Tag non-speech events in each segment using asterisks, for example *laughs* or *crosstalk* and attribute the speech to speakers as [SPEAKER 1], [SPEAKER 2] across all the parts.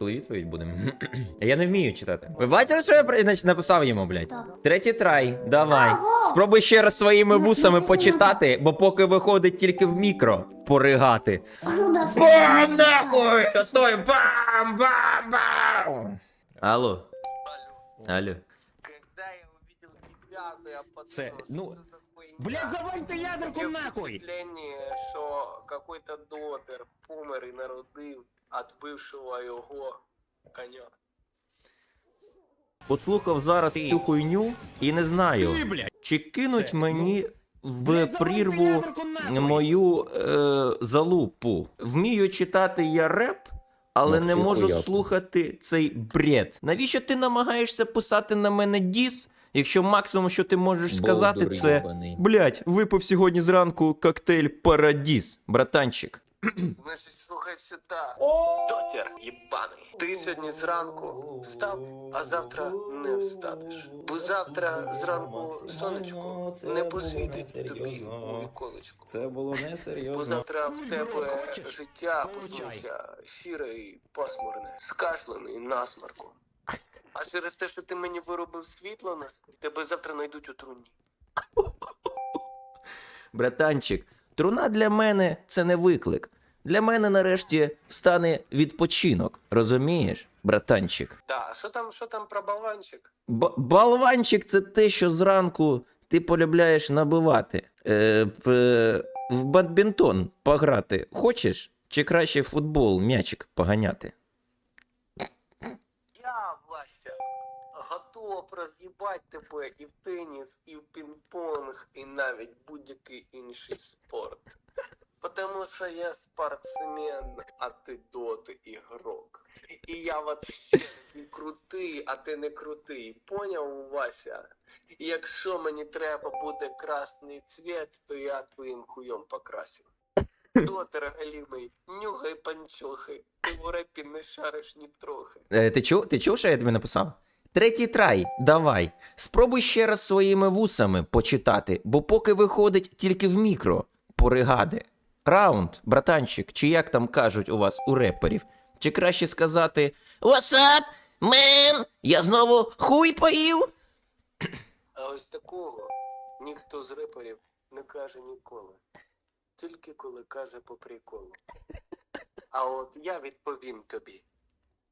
[SPEAKER 1] Коли відповідь буде. *clears throat* Я не вмію читати. Ви бачили, що я написав йому, блядь?
[SPEAKER 2] Так.
[SPEAKER 1] Третій трай, давай. Спробуй ще раз своїми
[SPEAKER 2] Ну,
[SPEAKER 1] вусами
[SPEAKER 2] якось не
[SPEAKER 1] почитати, бо поки виходить тільки в мікро поригати.
[SPEAKER 2] У нас
[SPEAKER 1] Бам, нахуй! Стой! Бам! Бам! Бам! Алло. Алло.
[SPEAKER 3] Когда я увидел тебя, то я подумал,
[SPEAKER 1] Це, ну,
[SPEAKER 3] хуйня.
[SPEAKER 1] Блядь, завальте ядерку нахуй!
[SPEAKER 3] впечатлення, що какой-то дотер помер і народив від бившого його коня.
[SPEAKER 1] От слухав зараз цю хуйню і не знаю, чи кинуть
[SPEAKER 4] Це,
[SPEAKER 1] мені в прірву мою е, залупу. Вмію читати я реп, але
[SPEAKER 4] Ну,
[SPEAKER 1] не можу слухати цей бред. Навіщо ти намагаєшся писати на мене діс, якщо максимум, що ти можеш сказати,
[SPEAKER 4] Болдур
[SPEAKER 1] це
[SPEAKER 4] йобаний.
[SPEAKER 1] блять, випив сьогодні зранку коктейль Парадіс, братанчик.
[SPEAKER 3] Значить, слухай сюди. Дотер єбаний. Ти сьогодні зранку встав, а завтра не встанеш. Бо завтра зранку сонечко не посвітить тобі у віконечку.
[SPEAKER 1] Це було
[SPEAKER 3] Бо
[SPEAKER 1] несерйозно.
[SPEAKER 3] завтра в тебе життя почнеться сіре і пасмурне, скашлене і насмарком. А через те, що ти мені виробив світло на сні, тебе завтра знайдуть у труні. *laughs*
[SPEAKER 1] Братанчик, труна для мене це не виклик. Для мене нарешті встане відпочинок. Розумієш, братанчик?
[SPEAKER 3] Так, а що там, що там про баланчик?
[SPEAKER 1] Б- балванчик це те, що зранку ти полюбляєш набивати. Е, п- в бадмінтон пограти хочеш? Чи краще в футбол м'ячик поганяти?
[SPEAKER 3] Вася, готов роз'їбать тебе і в теніс, і в пінг-понг, і навіть будь-який інший спорт. Потому що я спортсмен, а ти доти ігрок. І я вообще такий крутий, а ти не крутий. Поняв, Вася? І якщо мені треба буде красний цвет, то я твоїм хуйом покрасив. Дотер галімий, нюхай панчохи, ти в репі не шариш ні трохи.
[SPEAKER 1] Е, ти, чув, ти чув, що я тобі написав? Третій трай, давай. Спробуй ще раз своїми вусами почитати, бо поки виходить тільки в мікро поригади. Раунд, братанчик, чи як там кажуть у вас у реперів? Чи краще сказати What's up, man? Я знову хуй поїв?
[SPEAKER 3] А ось такого ніхто з реперів не каже ніколи. Тільки коли каже по приколу. А от я відповім тобі,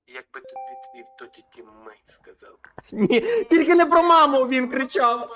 [SPEAKER 3] якби тобі твій тоді тіммейт сказав.
[SPEAKER 1] Ні, тільки не про маму він кричав.